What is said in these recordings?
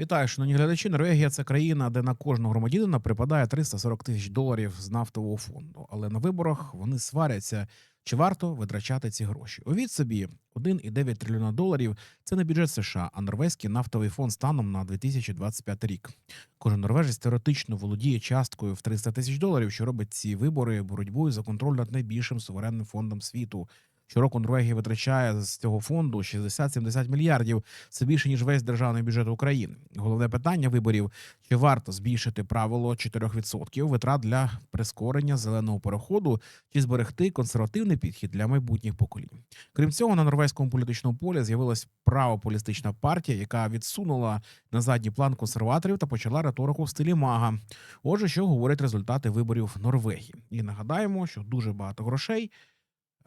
Вітаю, шановні глядачі. Норвегія це країна, де на кожного громадянина припадає 340 тисяч доларів з нафтового фонду. Але на виборах вони сваряться, чи варто витрачати ці гроші. Увіть собі 1,9 трильйона доларів це не бюджет США, а норвезький нафтовий фонд станом на 2025 рік. Кожен норвежець теоретично володіє часткою в 300 тисяч доларів, що робить ці вибори боротьбою за контроль над найбільшим суверенним фондом світу. Щороку Норвегія витрачає з цього фонду 60-70 мільярдів. Це більше ніж весь державний бюджет України. Головне питання виборів: чи варто збільшити правило 4% витрат для прискорення зеленого переходу, чи зберегти консервативний підхід для майбутніх поколінь? Крім цього, на норвезькому політичному полі з'явилась правополітична партія, яка відсунула на задній план консерваторів та почала риторику в стилі мага. Отже, що говорять результати виборів Норвегії? І нагадаємо, що дуже багато грошей.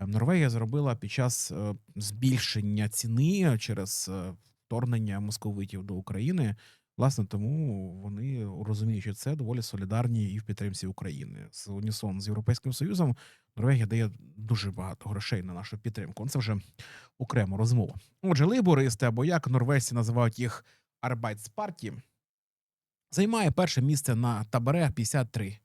Е, Норвегія зробила під час е, збільшення ціни через е, вторгнення московитів до України. Власне, тому вони розуміють, що це доволі солідарні і в підтримці України з унісон з Європейським Союзом. Норвегія дає дуже багато грошей на нашу підтримку. Це вже окрема розмова. Отже, лейбористи, або як норвежці називають їх Арбайтспарті, займає перше місце на таборе 53 е,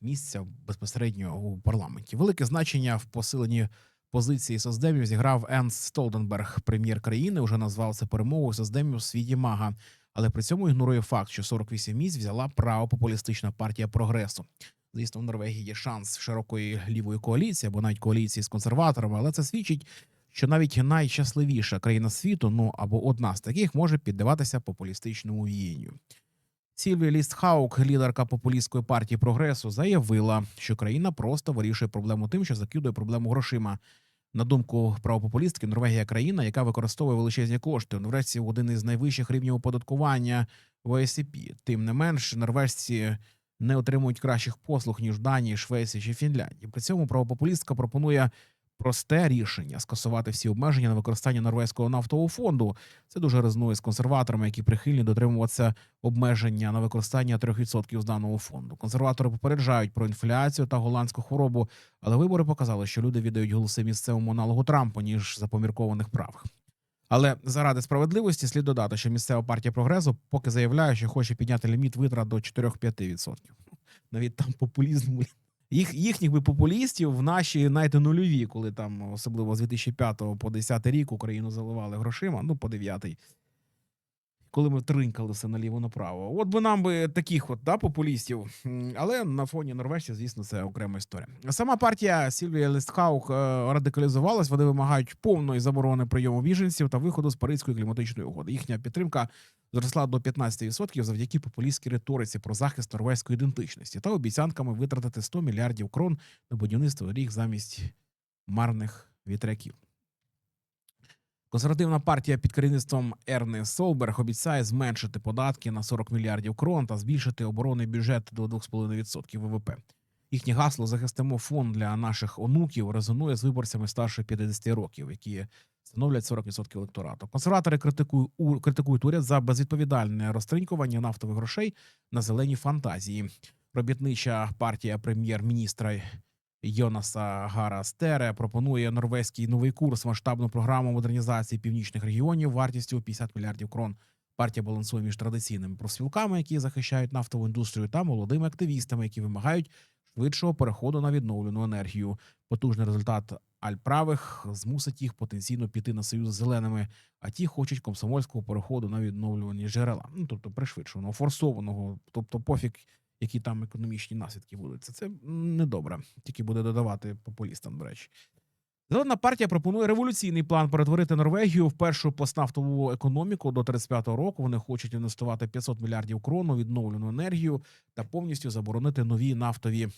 місця безпосередньо у парламенті. Велике значення в посиленні позиції соцдемів зіграв Енс Столденберг, прем'єр країни, уже назвав це перемогою соцдемів у світі мага, але при цьому ігнорує факт, що 48 місць взяла правопопулістична партія прогресу. Звісно, в Норвегії є шанс широкої лівої коаліції або навіть коаліції з консерваторами, але це свідчить, що навіть найщасливіша країна світу, ну або одна з таких, може піддаватися популістичному віянню. Сільвія Лістхаук, лідерка популістської партії прогресу, заявила, що країна просто вирішує проблему тим, що закидує проблему грошима. На думку правопопулістки, Норвегія країна, яка використовує величезні кошти. Норвежці один із найвищих рівнів оподаткування в ОСІП. Тим не менш, норвежці не отримують кращих послуг ніж Данії, Швеції чи Фінляндії. При цьому правопопулістка пропонує просте рішення скасувати всі обмеження на використання норвезького нафтового фонду. Це дуже резонує з консерваторами, які прихильні дотримуватися обмеження на використання 3% з даного фонду. Консерватори попереджають про інфляцію та голландську хворобу, але вибори показали, що люди віддають голоси місцевому аналогу Трампа ніж за поміркованих правих. Але заради справедливості слід додати, що місцева партія прогресу поки заявляє, що хоче підняти ліміт витрат до 4-5%. Навіть там популізм. Їх їхніх би популістів в наші знаєте, нульові, коли там особливо з 2005 по 10 рік Україну заливали грошима, ну по 9 коли ми тринкали все наліво направо. От би нам би таких от да, популістів. Але на фоні норвежців, звісно, це окрема історія. Сама партія Сільвія Листхаук е, радикалізувалась. Вони вимагають повної заборони прийому біженців та виходу з Паризької кліматичної угоди. Їхня підтримка зросла до 15% завдяки популістській риториці про захист норвезької ідентичності та обіцянками витратити 100 мільярдів крон на будівництво ріг замість марних вітряків. Консервативна партія під керівництвом Ерни Солберг обіцяє зменшити податки на 40 мільярдів крон та збільшити оборонний бюджет до 2,5% ВВП. Їхнє гасло захистимо фонд для наших онуків резонує з виборцями старше 50 років, які становлять 40% електорату. Консерватори критикують, критикують уряд за безвідповідальне розтринькування нафтових грошей на зелені фантазії. Робітнича партія прем'єр-міністра Йонаса Гара Стере пропонує норвезький новий курс, масштабну програму модернізації північних регіонів вартістю у 50 мільярдів крон. Партія балансує між традиційними профспілками, які захищають нафтову індустрію, та молодими активістами, які вимагають швидшого переходу на відновлену енергію. Потужний результат альправих змусить їх потенційно піти на союз з зеленими, а ті хочуть комсомольського переходу на відновлювані джерела. Ну тобто пришвидшеного, форсованого, тобто пофіг, які там економічні наслідки будуть. Це, це недобре, тільки буде додавати популістам, до речі. Зелена партія пропонує революційний план перетворити Норвегію в першу постнафтову економіку до 35-го року. Вони хочуть інвестувати 500 мільярдів крон у відновлену енергію та повністю заборонити нові нафтові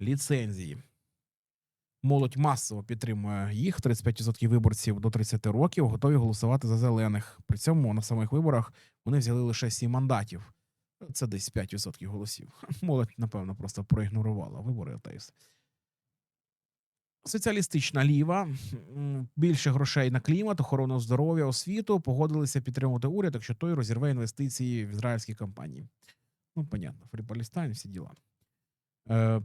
ліцензії. Молодь масово підтримує їх. 35% виборців до 30 років готові голосувати за зелених. При цьому на самих виборах вони взяли лише 7 мандатів. Це десь 5% голосів. Молодь, напевно, просто проігнорувала вибори та й все. Соціалістична ліва більше грошей на клімат, охорону здоров'я, освіту погодилися підтримувати уряд, якщо той розірве інвестиції в ізраїльські компанії. Ну, понятно, Фрі Палестайн, всі діла. Е,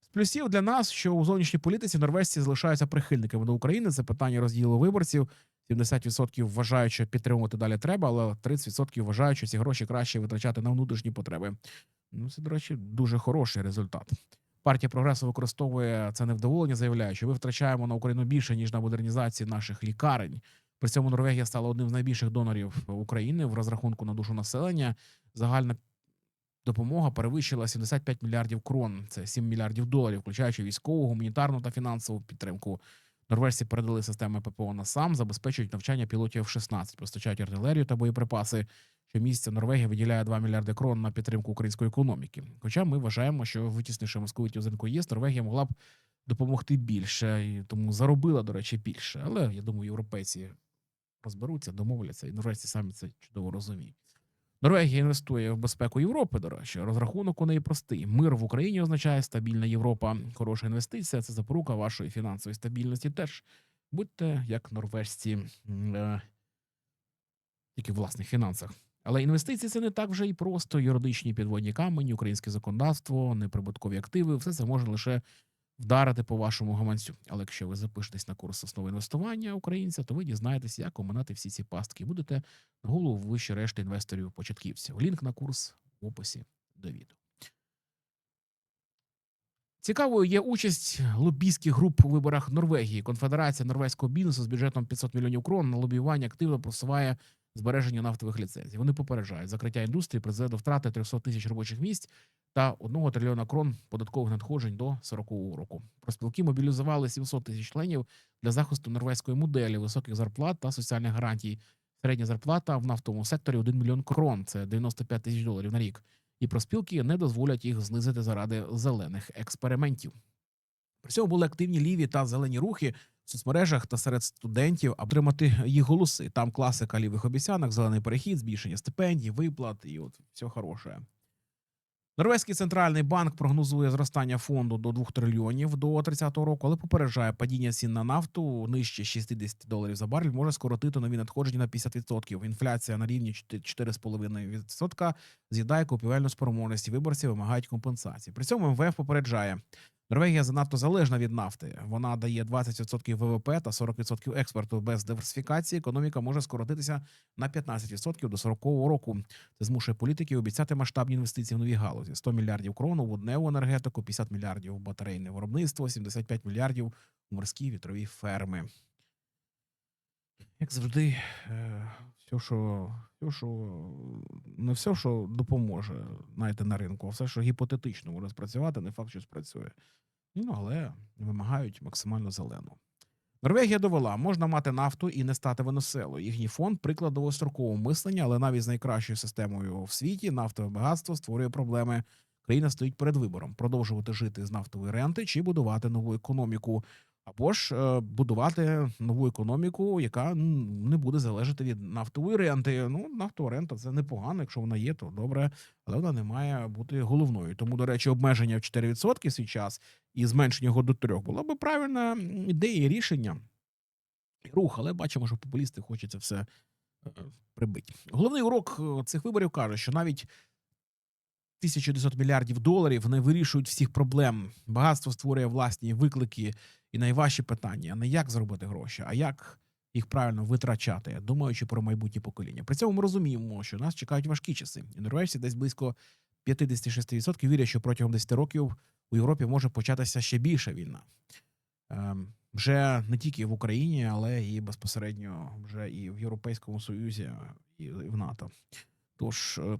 з плюсів для нас, що у зовнішній політиці норвежці залишаються прихильниками до України. Це питання розділу виборців. 70% вважають, що підтримувати далі треба, але 30% вважають, що ці гроші краще витрачати на внутрішні потреби. Ну, це, до речі, дуже хороший результат. Партія прогресу використовує це невдоволення, заявляє, що ми втрачаємо на Україну більше ніж на модернізації наших лікарень. При цьому Норвегія стала одним з найбільших донорів України в розрахунку на душу населення. Загальна допомога перевищила 75 мільярдів крон. Це 7 мільярдів доларів, включаючи військову, гуманітарну та фінансову підтримку. Норвежці передали системи ППО на сам, забезпечують навчання пілотів F-16, постачають артилерію та боєприпаси. Щомісяця Норвегія виділяє 2 мільярди крон на підтримку української економіки. Хоча ми вважаємо, що витіснивши московитів з ринку ЄС, Норвегія могла б допомогти більше, і тому заробила, до речі, більше. Але я думаю, європейці розберуться, домовляться, і норвежці самі це чудово розуміють. Норвегія інвестує в безпеку Європи. До речі, розрахунок у неї простий. Мир в Україні означає стабільна Європа. Хороша інвестиція це запорука вашої фінансової стабільності. Теж будьте як норвежці, е, тільки в власних фінансах. Але інвестиції це не так вже і просто юридичні підводні камені, українське законодавство, неприбуткові активи. Все це може лише вдарити по вашому гаманцю. Але якщо ви запишетесь на курс основи інвестування українця, то ви дізнаєтесь, як оминати всі ці пастки. Будете на голову вище решти інвесторів початківців. Лінк на курс в описі до відео. Цікавою є участь лобійських груп у виборах Норвегії. Конфедерація норвезького бізнесу з бюджетом 500 мільйонів крон на лобіювання активно просуває збереження нафтових ліцензій. Вони попереджають, закриття індустрії призведе до втрати 300 тисяч робочих місць та 1 трильйона крон податкових надходжень до 40-го року. Проспілки мобілізували 700 тисяч членів для захисту норвезької моделі, високих зарплат та соціальних гарантій. Середня зарплата в нафтовому секторі 1 мільйон крон, це 95 тисяч доларів на рік. І проспілки не дозволять їх знизити заради зелених експериментів. При цьому були активні ліві та зелені рухи в соцмережах та серед студентів, аби отримати їх голоси. Там класика лівих обіцянок, зелений перехід, збільшення стипендій, виплат і от все хороше. Норвезький центральний банк прогнозує зростання фонду до 2 трильйонів до 30-го року, але попереджає падіння цін на нафту нижче 60 доларів за барель може скоротити нові надходження на 50%. Інфляція на рівні 4,5% з'їдає купівельну спроможність. Виборці вимагають компенсації. При цьому МВФ попереджає. Норвегія занадто залежна від нафти. Вона дає 20% ВВП та 40% експорту. Без диверсифікації економіка може скоротитися на 15% до 40-го року. Це змушує політиків обіцяти масштабні інвестиції в нові галузі: 100 мільярдів крон у водневу енергетику, 50 мільярдів батарейне виробництво, 75 мільярдів у морські вітрові ферми. Як завжди, е, все, що, все, що не все, що допоможе, знаєте, на ринку, а все, що гіпотетично може спрацювати, не факт, що спрацює. Ну, але вимагають максимально зелену. Норвегія довела, можна мати нафту і не стати венеселою. Їхній фонд приклад довгострокового мислення, але навіть з найкращою системою в світі нафтове багатство створює проблеми. Країна стоїть перед вибором: продовжувати жити з нафтової ренти чи будувати нову економіку, або ж е, будувати нову економіку, яка не буде залежати від нафтової ренти. Ну, нафтова рента це непогано. Якщо вона є, то добре, але вона не має бути головною. Тому, до речі, обмеження в 4% свій час і зменшення його до 3 була би правильна ідея рішення. і Рух, але бачимо, що популісти хочуть це все е, прибити. Головний урок е, цих виборів каже, що навіть 1900 мільярдів доларів не вирішують всіх проблем. Багатство створює власні виклики і найважчі питання не як заробити гроші, а як їх правильно витрачати, думаючи про майбутнє покоління. При цьому ми розуміємо, що нас чекають важкі часи. І норвежці десь близько 56% вірять, що протягом 10 років у Європі може початися ще більша війна. Ем, вже не тільки в Україні, але і безпосередньо вже і в Європейському Союзі, і в НАТО. Тож, е,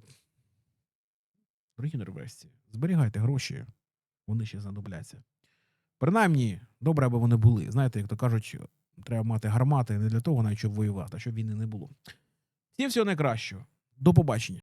дорогі норвежці, зберігайте гроші, вони ще знадобляться. Принаймні, добре, аби вони були. Знаєте, як то кажуть, треба мати гармати не для того, навіть щоб воювати, а щоб війни не було. Всім всього найкращого. До побачення.